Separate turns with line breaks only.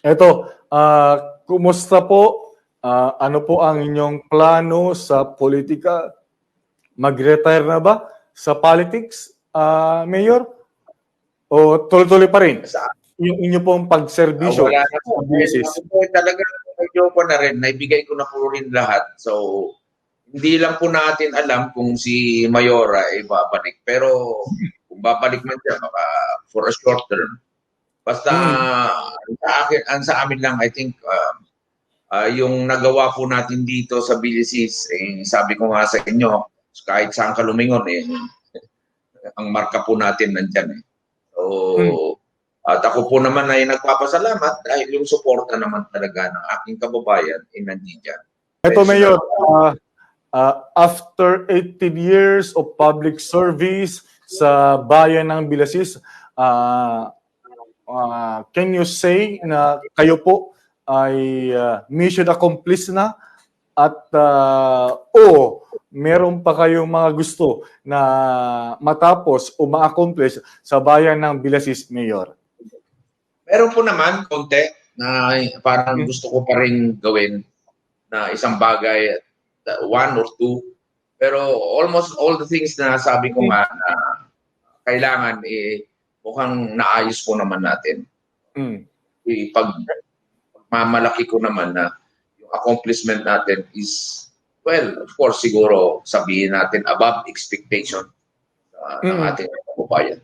Eto, ah, kumusta po? Ah, ano po ang inyong plano sa politika? Mag-retire na ba sa politics, ah, Mayor? O tuloy-tuloy pa rin?
Sa
Yung inyo pong pagserbisyo
wala na po. po, talaga medyo ko na rin, naibigay ko na po rin lahat. So, hindi lang po natin alam kung si Mayora ay babalik. Pero kung babalik man siya, baka for a short term. Basta ang sa akin, ang sa amin lang, I think, um, ah, yung nagawa po natin dito sa Bilisis, eh, sabi ko nga sa inyo, kahit saan ka lumingon, eh, ang marka po natin nandyan. Eh. So, at ako po naman ay nagpapasalamat dahil yung suporta naman talaga ng aking kababayan ay nandiyan.
Ito, Mayor, ah, ah, after 18 years of public service sa bayan ng Bilasis, ah, ah, can you say na kayo po ay ah, mission accomplished na at ah, o meron pa kayong mga gusto na matapos o ma-accomplish sa bayan ng Bilasis, Mayor?
Meron po naman konti na parang gusto ko pa rin gawin na isang bagay, uh, one or two. Pero almost all the things na sabi ko nga na kailangan, eh, mukhang naayos po naman natin.
Mm.
Ipag mamalaki ko naman na yung accomplishment natin is, well, of course, siguro sabihin natin above expectation uh, ng
Mm.
ating kababayan.